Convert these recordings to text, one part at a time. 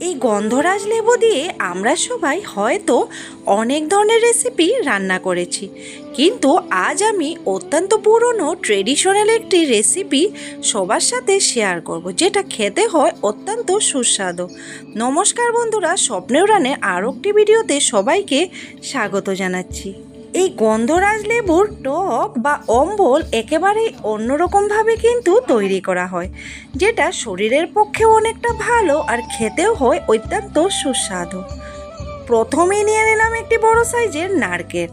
এই গন্ধরাজ লেবু দিয়ে আমরা সবাই হয়তো অনেক ধরনের রেসিপি রান্না করেছি। কিন্তু আজ আমি অত্যন্ত পুরনো ট্রেডিশনাল একটি রেসিপি সবার সাথে শেয়ার করব, যেটা খেতে হয় অত্যন্ত সুস্বাদু। নমস্কার বন্ধুরা, স্বপ্নেও রানে আরও একটি ভিডিওতে সবাইকে স্বাগত জানাচ্ছি। এই গন্ধরাজ লেবুর টক বা অম্বল একেবারেই অন্যরকমভাবে কিন্তু তৈরি করা হয়, যেটা শরীরের পক্ষেও অনেকটা ভালো আর খেতেও হয় অত্যন্ত সুস্বাদু। প্রথমে নিয়ে নিলাম একটি বড় সাইজের নারকেল,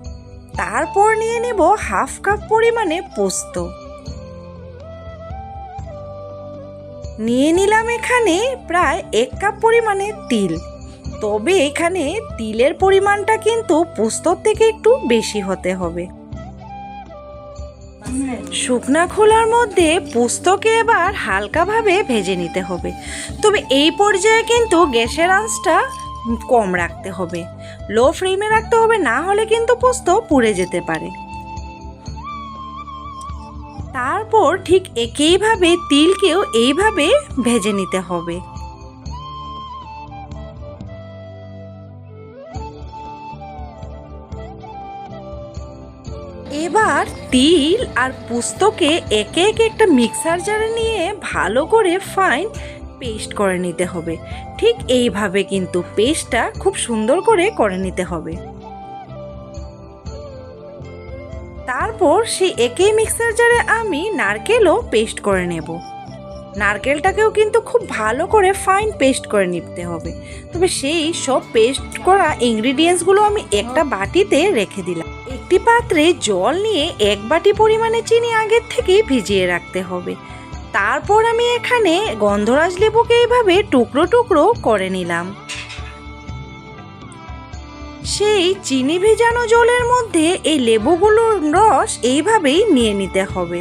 তারপর নিয়ে নেব হাফ কাপ পরিমাণে পোস্ত। নিয়ে নিলাম এখানে প্রায় এক কাপ পরিমাণে তিল। তবে এখানে তিলের পরিমাণটা কিন্তু পোস্তর থেকে একটু বেশি হতে হবে। শুকনা খোলার মধ্যে পোস্তকে এবার হালকাভাবে ভেজে নিতে হবে। তবে এই পর্যায়ে কিন্তু গ্যাসের আঁচটা কম রাখতে হবে। লো ফ্লেমে রাখতে হবে, না হলে কিন্তু পোস্ত পুড়ে যেতে পারে। তারপর ঠিক একইভাবে তিলকেও এইভাবে ভেজে নিতে হবে। এবার তিল আর পুস্তকে একে একে একটা মিক্সার জারে নিয়ে ভালো করে ফাইন পেস্ট করে নিতে হবে। ঠিক এইভাবে কিন্তু পেস্টটা খুব সুন্দর করে করে নিতে হবে। তারপর সেই একই মিক্সার জারে আমি নারকেলও পেস্ট করে নেব। নারকেলটাকেও কিন্তু খুব ভালো করে ফাইন পেস্ট করে নিতে হবে। তবে সেই সব পেস্ট করা ইনগ্রিডিয়েন্টসগুলো আমি একটা বাটিতে রেখে দিলাম। একটি পাত্রে জল নিয়ে এক বাটি পরিমাণে চিনি আগের থেকেই ভিজিয়ে রাখতে হবে। তারপর আমি এখানে গন্ধরাজ লেবুকে এইভাবে টুকরো টুকরো করে নিলাম। সেই চিনি ভেজানো জলের মধ্যে এই লেবুগুলোর রস এইভাবেই নিয়ে নিতে হবে।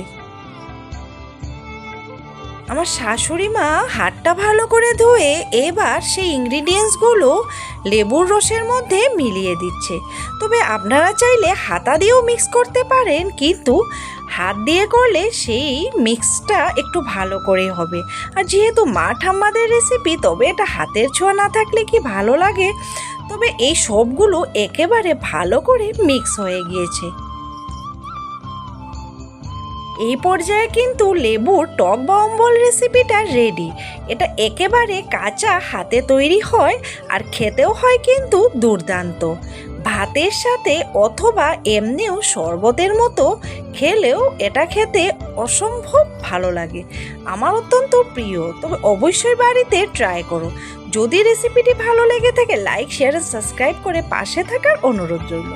আমার শাশুড়ি মা হাতটা ভালো করে ধুয়ে এবার সেই ইনগ্রিডিয়েন্টসগুলো লেবুর রসের মধ্যে মিলিয়ে দিচ্ছে। তবে আপনারা চাইলে হাতা দিয়েও মিক্স করতে পারেন, কিন্তু হাত দিয়ে করলে সেই মিক্সটা একটু ভালো করে হবে। আর যেহেতু মা ঠাম্মাদের রেসিপি তবে এটা হাতের ছোঁয়া না থাকলে কি ভালো লাগে? তবে এই সবগুলো একেবারে ভালো করে মিক্স হয়ে গিয়েছে। এই পর্যায়ে কিন্তু লেবুর টক বা অম্বল রেসিপিটা রেডি এটা একেবারে কাঁচা হাতে তৈরি হয় আর খেতেও হয় কিন্তু দুর্দান্ত। ভাতের সাথে অথবা এমনিও শরবতের মতো খেলেও এটা খেতে অসম্ভব ভালো লাগে। আমার অত্যন্ত প্রিয়, তবে অবশ্যই বাড়িতে ট্রাই করো। যদি রেসিপিটি ভালো লেগে থাকে লাইক শেয়ার সাবস্ক্রাইব করে পাশে থাকার অনুরোধ রইল।